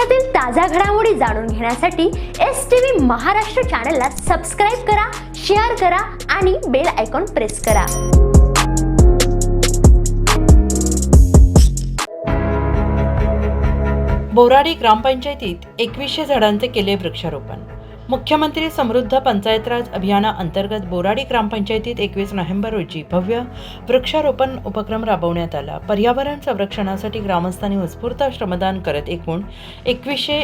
देशातील ताज्या घडामोडी जाणून घेण्यासाठी एस टी व्ही महाराष्ट्र चॅनलला सबस्क्राईब करा शेअर करा आणि बेल आयकॉन प्रेस करा. बोराडी ग्रामपंचायतीत एकवीसशे झाडांचे केले वृक्षारोपण. मुख्यमंत्री समृद्ध पंचायतराज अभियानाअंतर्गत बोराडी ग्रामपंचायतीत एकवीस नोव्हेंबर रोजी भव्य वृक्षारोपण उपक्रम राबवण्यात आला. पर्यावरण संरक्षणासाठी ग्रामस्थांनी उत्स्फूर्त श्रमदान करत एकूण एकवीसशे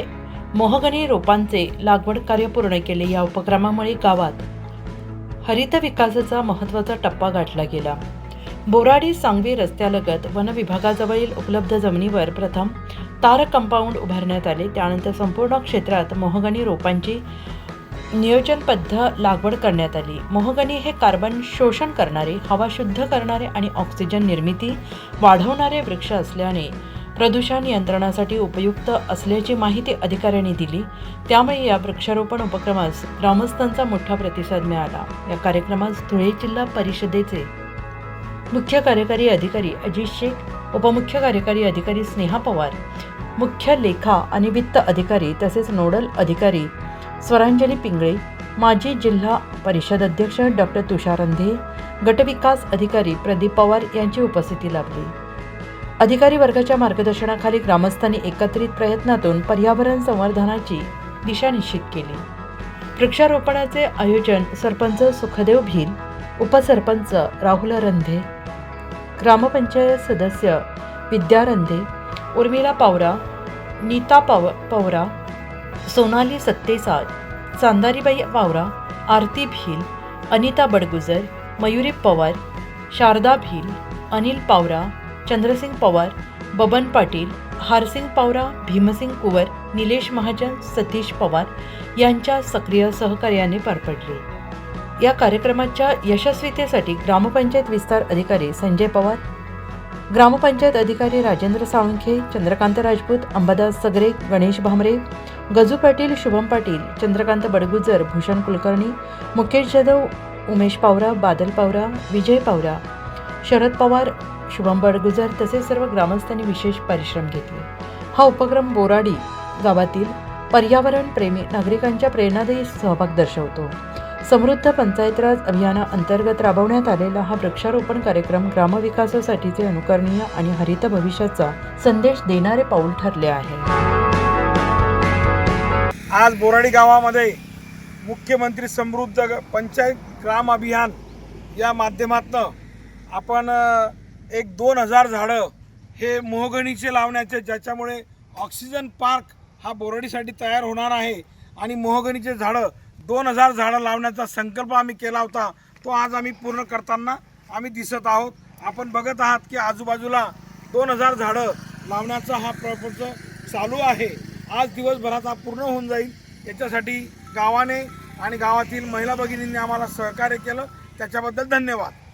मोहगणी रोपांचे लागवड कार्य पूर्ण केले. या उपक्रमामुळे गावात हरित विकासाचा महत्त्वाचा टप्पा गाठला गेला. बोराडी सांगवी रस्त्यालगत वन विभागाजवळील उपलब्ध जमिनीवर प्रथम तार कंपाऊंड उभारण्यात आले. त्यानंतर संपूर्ण क्षेत्रात मोहगणी रोपांची नियोजनबद्ध लागवड करण्यात आली. मोहगणी हे कार्बन शोषण करणारे हवा शुद्ध करणारे आणि ऑक्सिजन निर्मिती वाढवणारे वृक्ष असल्याने प्रदूषण नियंत्रणासाठी उपयुक्त असल्याची माहिती अधिकाऱ्यांनी दिली. त्यामुळे या वृक्षारोपण उपक्रमास ग्रामस्थांचा मोठा प्रतिसाद मिळाला. या कार्यक्रमास धुळे जिल्हा परिषदेचे मुख्य कार्यकारी अधिकारी अजित शेख उपमुख्य कार्यकारी अधिकारी स्नेहा पवार मुख्य लेखा आणि वित्त अधिकारी तसेच नोडल अधिकारी स्वरांजली पिंगळे माजी जिल्हा परिषद अध्यक्ष डॉक्टर तुषार अंधे गटविकास अधिकारी प्रदीप पवार यांची उपस्थिती लाभली. अधिकारी वर्गाच्या मार्गदर्शनाखाली ग्रामस्थांनी एकत्रित प्रयत्नातून पर्यावरण संवर्धनाची दिशा निश्चित केली. वृक्षारोपणाचे आयोजन सरपंच सुखदेव भील उपसरपंच राहुल रंधे ग्रामपंचायत सदस्य विद्या रंधे उर्मिला पावरा नीता पाव पवरा सोनाली सत्तेसाळ चांदारीबाई पावरा आरती भील अनिता बडगुजर मयुरी पवार शारदा भील अनिल पावरा चंद्रसिंग पवार बबन पाटील हारसिंग पावरा भीमसिंग कुवर निलेश महाजन सतीश पवार यांच्या सक्रिय सहकार्याने पार पडले या कार्यक्रमाच्या यशस्वीतेसाठी ग्रामपंचायत विस्तार अधिकारी संजय पवार ग्रामपंचायत अधिकारी राजेंद्र साळुंखे चंद्रकांत राजपूत अंबादास सगरे गणेश भामरे गजू पाटील शुभम पाटील चंद्रकांत बडगुजर भूषण कुलकर्णी मुकेश जाधव उमेश पावरा बादल पावरा विजय पावरा शरद पवार शुभम बडगुजर तसेच सर्व ग्रामस्थांनी विशेष परिश्रम घेतले. हा उपक्रम बोराडी गावातील पर्यावरण प्रेमी नागरिकांच्या प्रेरणादायी सहभाग दर्शवतो. समृद्ध पंचायतराज अभियानाअंतर्गत राबवण्यात आलेला हा वृक्षारोपण कार्यक्रम ग्रामविकासासाठीचे अनुकरणीय आणि हरित भविष्याचा संदेश देणारे पाऊल ठरले आहे. आज बोराडी गावामध्ये मुख्यमंत्री समृद्ध पंचायत ग्राम अभियान या माध्यमातनं आपण एक दोन हजार झाडं हे मोहगणीचे लावण्याचे ज्याच्यामुळे ऑक्सिजन पार्क हा बोराडीसाठी तयार होणार आहे आणि मोहगणीचे झाडं दोन हजार झाडं लावण्याचा संकल्प आम्ही केला होता. तो आज आम्ही पूर्ण करताना आम्ही दिसत आहोत. आपण बघत आहात की आजूबाजूला दोन हजार झाडं लावण्याचा हा प्रकल्प चालू आहे. आज दिवसभरात हा पूर्ण होऊन जाईल. याच्यासाठी गावाने आणि गावातील महिला भगिनींनी आम्हाला सहकार्य केलं. त्याच्याबद्दल धन्यवाद.